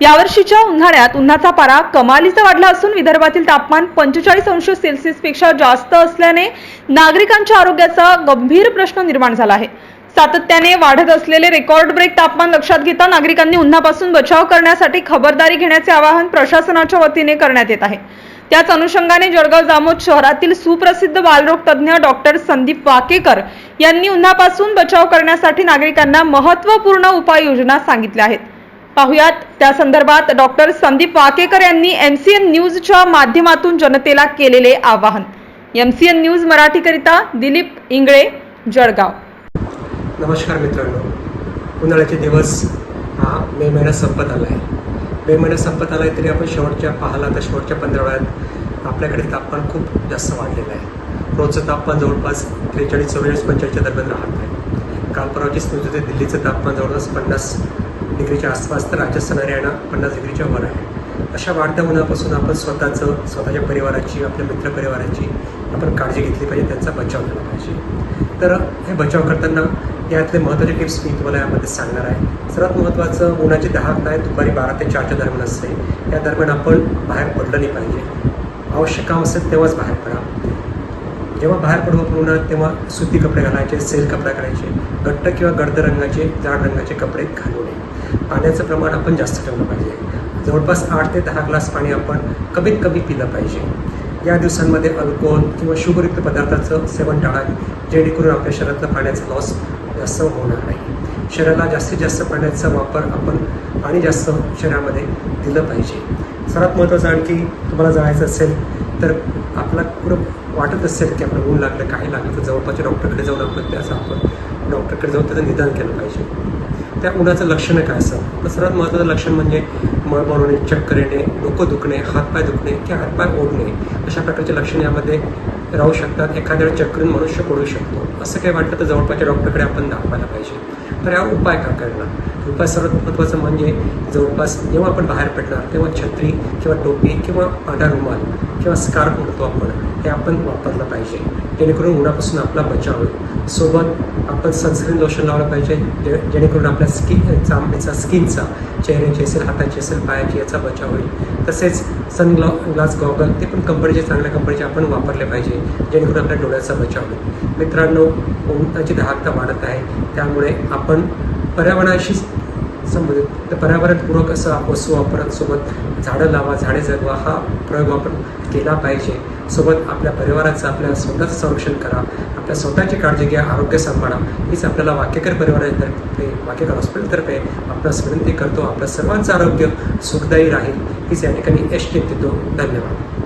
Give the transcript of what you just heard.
यावर्षीच्या उन्हाळ्यात उन्हाचा पारा कमालीचा वाढला असून विदर्भातील तापमान पंचेचाळीस अंश सेल्सिअसपेक्षा जास्त असल्याने नागरिकांच्या आरोग्याचा गंभीर प्रश्न निर्माण झाला आहे. सातत्याने वाढत असलेले रेकॉर्ड ब्रेक तापमान लक्षात घेता नागरिकांनी उन्हापासून बचाव करण्यासाठी खबरदारी घेण्याचे आवाहन प्रशासनाच्या वतीने करण्यात येत आहे. त्याच अनुषंगाने जळगाव जामोद शहरातील सुप्रसिद्ध बालरोग तज्ज्ञ डॉक्टर संदीप वाकेकर यांनी उन्हापासून बचाव करण्यासाठी नागरिकांना महत्त्वपूर्ण उपाययोजना सांगितल्या आहेत. पाहुयात. त्या संदर्भात डॉक्टर संदीप वाकेकर यांनी एमसीएन न्यूजच्या माध्यमातून जनतेला केलेले आवाहन. एमसीएन न्यूज मराठीकरिता दिलीप इंगळे जळगाव. नमस्कार मित्रांनो. उन्हाळ्याचे दिवस हा मे महिना संपत आला आहे मे महिना संपत आला आहे तरी आपण शेवटच्या पाहला तर शेवटच्या पंधरवड्यात आपल्याकडे तापमान खूप जास्त वाढलेलं आहे. रोजचं तापमान जवळपास त्रेचाळीस चौवेचाळीस पंचेचाळीसच्या दरम्यान राहत आहे. काल परवाचीच न्यूज होते दिल्लीचं तापमान जवळपास पन्नास डिग्रीच्या आसपास तर राजस्थान हरियाणा पन्नास डिग्रीच्या वर आहे. अशा वाढत्या उन्हापासून आपण स्वतःचं स्वतःच्या परिवाराची आपल्या मित्रपरिवाराची आपण काळजी घेतली पाहिजे त्यांचा बचाव केला पाहिजे. तर हे बचाव करताना यातले महत्त्वाचे टिप्स मी तुम्हाला यामध्ये सांगणार आहे. सर्वात महत्त्वाचं उन्हाची दहा काय दुपारी बारा ते चारच्या दरम्यान असते. या दरम्यान आपण बाहेर पडलं नाही पाहिजे. आवश्यक काम असेल तेव्हाच बाहेर पडा. जेव्हा बाहेर पडू आपण उन्हात तेव्हा सुती कपडे घालायचे सेल कपडे घालायचे घट्ट किंवा गर्द रंगाचे जाड रंगाचे कपडे घालू नये पाण्याचं प्रमाण आपण जास्त ठेवलं पाहिजे. जवळपास आठ ते दहा ग्लास पाणी आपण कमीत कमी पिलं पाहिजे. या दिवसांमध्ये अल्कोहोल किंवा शुभयुक्त पदार्थाचं सेवन टाळा जेणेकरून आपल्या शरीरातलं पाण्याचा लॉस जास्त होणार नाही. शरीराला जास्तीत जास्त पाण्याचा वापर आपण पाणी जास्त शरीरामध्ये दिलं पाहिजे. सर्वात महत्त्वाचं आणखी तुम्हाला जायचं असेल तर आपला पुरं वाटत असेल की आपलं ऊन लागलं काही लागलं तर जवळपासच्या डॉक्टरकडे जाऊन आपण त्याचं आपण डॉक्टरकडे जाऊन त्याचं निदान केलं पाहिजे. त्या उन्हाचं लक्षणं काय असतं तर सर्वात महत्त्वाचं लक्षण म्हणजे मळमळ होणे चक्कर येणे डोकं दुखणे हातपाय दुखणे किंवा हातपाय ओढणे अशा प्रकारचे लक्षण यामध्ये राहू शकतात. एखाद्या वेळी मनुष्य पडू शकतो. असं काही वाटलं तर जवळपासच्या डॉक्टरकडे आपण दाखवायला पाहिजे. तर यावर उपाय का करणार? उपास सर्वात महत्त्वाचं म्हणजे जवळपास जेव्हा आपण बाहेर पडणार तेव्हा छत्री किंवा टोपी किंवा पांढरा रुमाल किंवा स्कार्फ म्हणतो आपण हे आपण वापरलं पाहिजे. जेणेकरून उन्हापासून आपला बचाव होईल. सोबत आपण सनस्क्रीन लोशन लावलं पाहिजे जे जेणेकरून आपल्या स्किन चामडीचा स्किनचा चेहऱ्याची असेल हाताची असेल पायाची याचा बचाव होईल. तसेच सन ग्लॉ ग्लास गॉगल ते पण कंपनीचे चांगल्या कंपनीचे आपण वापरले पाहिजे जेणेकरून आपल्या डोळ्याचा बचाव होईल. मित्रांनो उन्हाची दहाकता वाढत आहे त्यामुळे आपण पर्यावरणाशी संबंधित तर पर्यावरणपूरक असं वस्तू वापरत सोबत झाडं लावा झाडे जगवा हा प्रयोग आपण केला पाहिजे. सोबत आपल्या परिवाराचं आपल्या स्वतःचं संरक्षण करा. आपल्या स्वतःची काळजी घ्या आरोग्य सांभाळा. हीच आपल्याला वाक्यकर परिवारातर्फे वाक्यकर हॉस्पिटलतर्फे आपणास विनंती करतो. आपलं सर्वांचं आरोग्य सुखदायी राहील. हीच या ठिकाणी यश देतो. धन्यवाद.